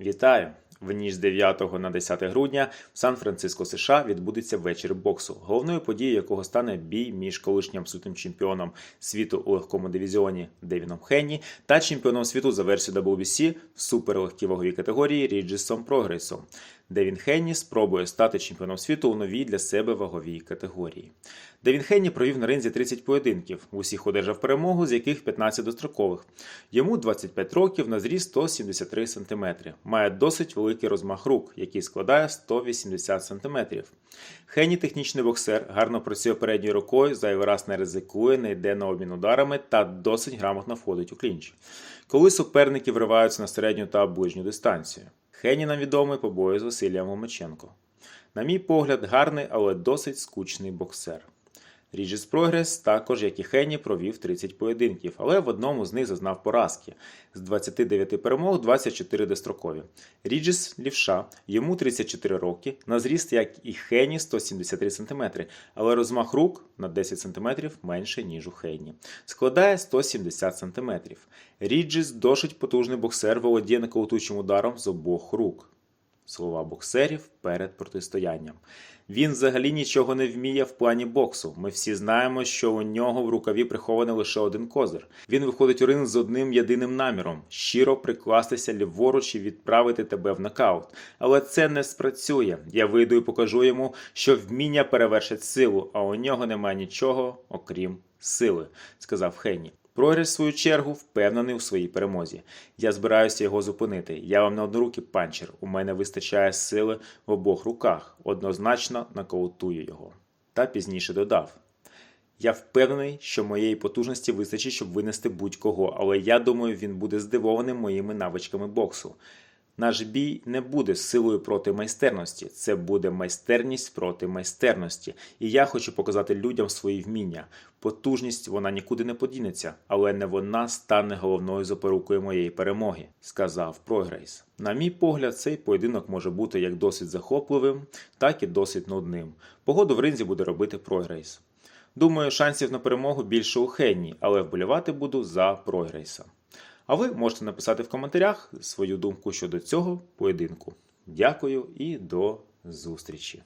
Вітаю! В ніч з 9 на 10 грудня в Сан-Франциско, США відбудеться вечір боксу, головною подією якого стане бій між колишнім абсолютним чемпіоном світу у легкому дивізіоні Девіном Хенні та чемпіоном світу за версією WBC в суперлегкій ваговій категорії Ріджісом Прогресом. Девін Хенні спробує стати чемпіоном світу у новій для себе ваговій категорії. Девін Хенні провів на ринзі 30 поєдинків, усіх одержав перемогу, з яких 15 дострокових. Йому 25 років на зріст 173 см. Має досить великий розмах рук, який складає 180 см. Хенні технічний боксер, гарно працює передньою рукою, зайвий раз не ризикує, не йде на обмін ударами та досить грамотно входить у клінч. Коли суперники вриваються на середню та ближню дистанцію. Хенні нам відомий по бою з Василієм Ломаченко. На мій погляд, гарний, але досить скучний боксер. Ріджіс Прогрес також, як і Хенні, провів 30 поєдинків, але в одному з них зазнав поразки. З 29 перемог 24 дострокові. Ріджіс лівша, йому 34 роки, на зріст, як і Хенні, 173 см, але розмах рук на 10 см менше, ніж у Хенні. Складає 170 см. Ріджіс досить потужний боксер, володіє нокаутуючим ударом з обох рук слова боксерів перед протистоянням. Він взагалі нічого не вміє в плані боксу. Ми всі знаємо, що у нього в рукаві прихований лише один козир. Він виходить у ринг з одним єдиним наміром щиро прикластися ліворуч і відправити тебе в нокаут. Але це не спрацює. Я вийду і покажу йому, що вміння перевершить силу, а у нього немає нічого, окрім сили, сказав Хенні. Прогрес, свою чергу, впевнений у своїй перемозі. Я збираюся його зупинити. Я вам на однорукий панчер. У мене вистачає сили в обох руках. Однозначно нокаутую його. Та пізніше додав. Я впевнений, що моєї потужності вистачить, щоб винести будь-кого, але я думаю, він буде здивований моїми навичками боксу. Наш бій не буде силою проти майстерності, це буде майстерність проти майстерності. І я хочу показати людям свої вміння. Потужність вона нікуди не подінеться, але не вона стане головною запорукою моєї перемоги, сказав Прогрейс. На мій погляд, цей поєдинок може бути як досить захопливим, так і досить нудним. Погоду в ринзі буде робити Прогрейс. Думаю, шансів на перемогу більше у Хенні, але вболівати буду за Прогрейса. А ви можете написати в коментарях свою думку щодо цього поєдинку. Дякую і до зустрічі!